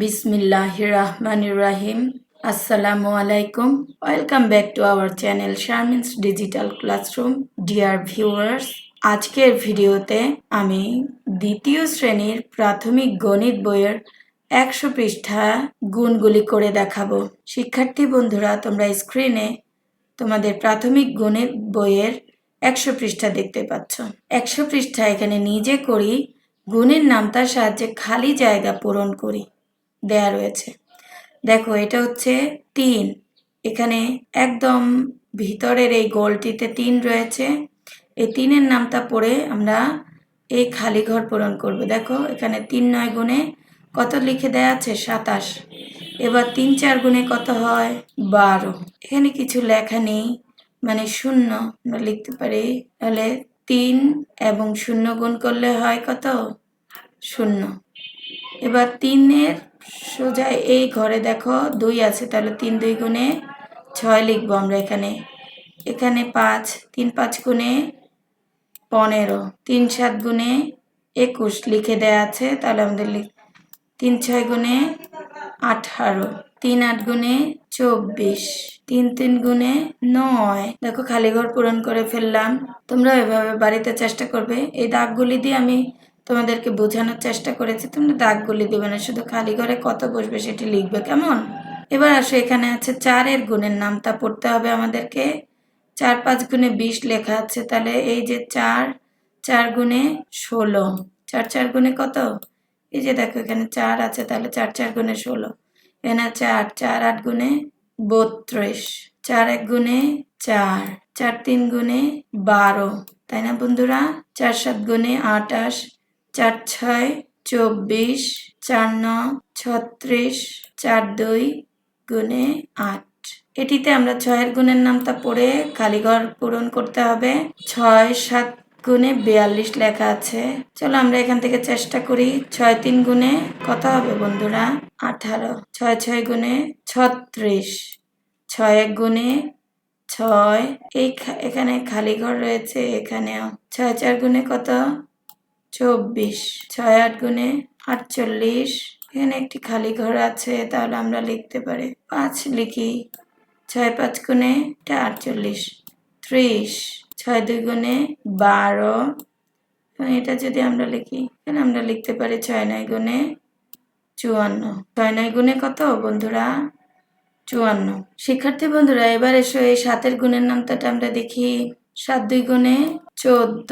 বিসমিল্লাহ রহমান রাহিম আসসালামু আলাইকুম। Welcome back to our channel Sharmin's digital classroom. Dear viewers, আজকের ভিডিওতে আমি দ্বিতীয় শ্রেণির প্রাথমিক গণিত বইয়ের একশো পৃষ্ঠা গুণগুলি করে দেখাবো। শিক্ষার্থী বন্ধুরা, তোমরা স্ক্রিনে তোমাদের প্রাথমিক গণিত বইয়ের একশো পৃষ্ঠা দেখতে পাচ্ছ। একশো পৃষ্ঠা এখানে নিজে করি, গুণের নামতার সাহায্যে খালি জায়গা পূরণ করি। দেয়া রয়েছে। দেখো, এটা হচ্ছে তিন। এখানে একদম ভিতরের এই গোলটিতে তিন রয়েছে। এই তিনের নামটা পড়ে আমরা এই খালি ঘর পূরণ করব। দেখো, এখানে তিন নয় গুণে কত লিখে দেয়া আছে? সাতাশ। এবার তিন চার গুণে কত হয়? বারো। এখানে কিছু লেখা নেই মানে শূন্য। আমরা লিখতে পারি, তাহলে তিন এবং শূন্য গুণ করলে হয় কত? শূন্য। এবার তিনের সোজা এই ঘরে দেখো দুই আছে, তাহলে তিন দুই গুণে ছয় লিখব আমরা এখানে। এখানে পাঁচ, তিন পাঁচ গুণে পনেরো, তিন সাত গুণে একুশ লিখে দেয়া আছে, তাহলে আমাদের লিখ তিন ছয় গুণে আঠারো, তিন আট গুণে চব্বিশ, তিন তিন গুণে নয়। দেখো খালি ঘর পূরণ করে ফেললাম তোমরা এভাবে বাড়িতে চেষ্টা করবে। এই দাগগুলি দিয়ে আমি তোমাদেরকে বোঝানোর চেষ্টা করেছি, তোমরা দাগগুলি দেবে না, শুধু খালি ঘরে কত বসবে সেটি লিখবে, কেমন? এবার আসো, এখানে আছে চারের গুণের নামটা পড়তে হবে আমাদেরকে। চার পাঁচ গুণে বিশ লেখা আছে, তাহলে এই যে চার চার গুণে ষোলো। চার চার গুণে কত? এই যে দেখো, এখানে চার আছে, তাহলে চার চার গুণে ষোলো। এখানে আট, চার আট গুণে বত্রিশ। চার এক গুণে চার চার তিন গুণে বারো। তাই না বন্ধুরা? চার সাত গুণে আটাশ চার ছয়, চব্বিশ, চার ন ছত্রিশ, চার দুই গুণে আট। এটিতে আমরা ছয়ের গুণের নামটা পড়ে খালিঘর পূরণ করতে হবে। ছয়, সাত গুণে বিয়াল্লিশ লেখা আছে। চলো আমরা এখান থেকে চেষ্টা করি। ছয়, তিন গুণে কত হবে বন্ধুরা? আঠারো। ছয় ছয় গুণে ছত্রিশ। ছয় এক গুণে ছয়। এই এখানে খালি ঘর রয়েছে, এখানেও। ছয়, চার গুণে কত? চব্বিশ, ছয় আট গুণে আটচল্লিশ। এখানে একটি খালি ঘর আছে, তাহলে আমরা লিখতে পারি পাঁচ লিখি। ছয় পাঁচ গুণে এটা আটচল্লিশ। ত্রিশ, ছয় দুই গুণে বারো। এটা যদি আমরা লিখি, এখানে আমরা লিখতে পারি ছয় নয় গুণে চুয়ান্ন। ছয় নয় গুণে কত বন্ধুরা? চুয়ান্ন। শিক্ষার্থী বন্ধুরা, এবার এসো এই সাতের গুণের নামটাটা আমরা দেখি। সাত দুই গুণে চোদ্দ,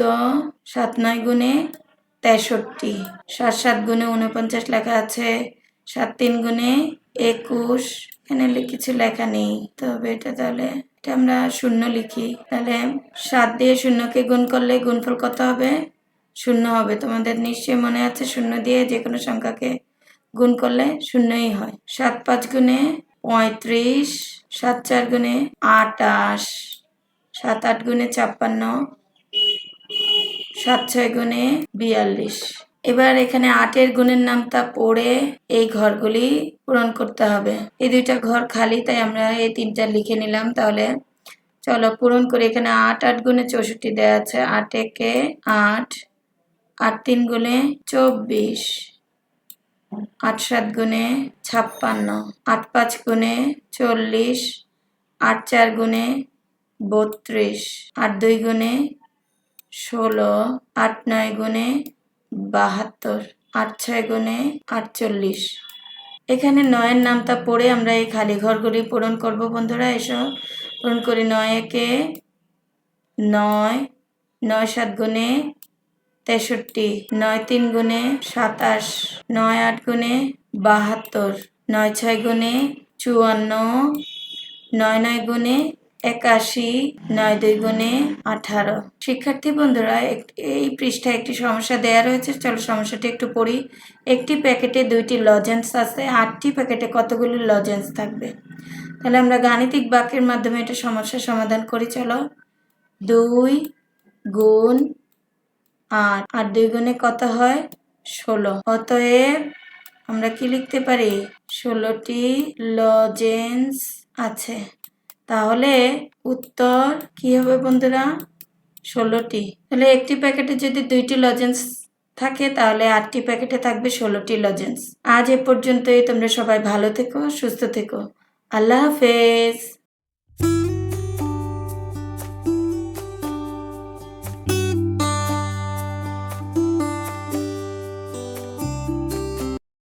সাত নয় গুণে তেষট্টি। সাত সাত গুণে উনপঞ্চাশ লেখা আছে, সাত তিন গুণে একুশ। এখানে কিছু লেখা নেই, তবে এটা তাহলে এটা আমরা শূন্য লিখি। তাহলে সাত দিয়ে শূন্যকে গুণ করলে গুণফল কত হবে? শূন্য হবে। তোমাদের নিশ্চয়ই মনে আছে, শূন্য দিয়ে যে কোনো সংখ্যাকে গুণ করলে শূন্যই হয়। সাত পাঁচ গুণে পঁয়ত্রিশ, সাত চার গুণে আটাশ, সাত আট গুণে ছাপ্পান্ন সাত, ছয় গুণে বিয়াল্লিশ। এবার এখানে আটের গুণের নামটা পড়ে এই ঘরগুলি পূরণ করতে হবে। এই দুইটা ঘর খালি, তাই আমরা এই তিনটা লিখে নিলাম। তাহলে চলো পূরণ করে। এখানে আট আট গুণে চৌষট্টি দেওয়া আছে। আট একে আট আট তিন গুণে চব্বিশ, আট সাত গুণে ছাপ্পান্ন, আট পাঁচ গুণে চল্লিশ, আট চার গুণে বত্রিশ, আট দুই গুণে ষোলো, আট নয় গুণে বাহাত্তর, আট ছয় গুণে আটচল্লিশ। এখানে নয়ের নামটা পড়ে আমরা এই খালি ঘরগুলি পূরণ করব বন্ধুরা, এসো। পূরণ করি নয় একে নয় নয় সাত গুণে তেষট্টি, নয় তিন গুণে সাতাশ, নয় আট গুণে বাহাত্তর, নয় ছয় গুণে চুয়ান্ন, নয় নয় গুণে একাশি, নয় দুই গুণে আঠারো। শিক্ষার্থী বন্ধুরা এই পৃষ্ঠায় একটি সমস্যা দেয়া রয়েছে। চলো সমস্যাটি একটু পড়ি। একটি প্যাকেটে দুইটি লজেন্স আছে, আটটি প্যাকেটে কতগুলি লজেন্স থাকবে? তাহলে আমরা গাণিতিক বাক্যের মাধ্যমে এটা সমস্যার সমাধান করি, চলো। দুই গুণ আট। আট দুই গুণে কত হয়? ষোলো। অতএব আমরা কি লিখতে পারি? ষোলোটি লজেন্স আছে। তাহলে উত্তর কি হবে বন্ধুরা? ষোলোটি। তাহলে একটি প্যাকেটে যদি দুইটি লজেন্স থাকে, তাহলে আটটি প্যাকেটে থাকবে ষোলোটি লজেন্স আজ এ পর্যন্তই। তোমরা সবাই ভালো থেকো, সুস্থ থেকো। আল্লাহ হাফেজ।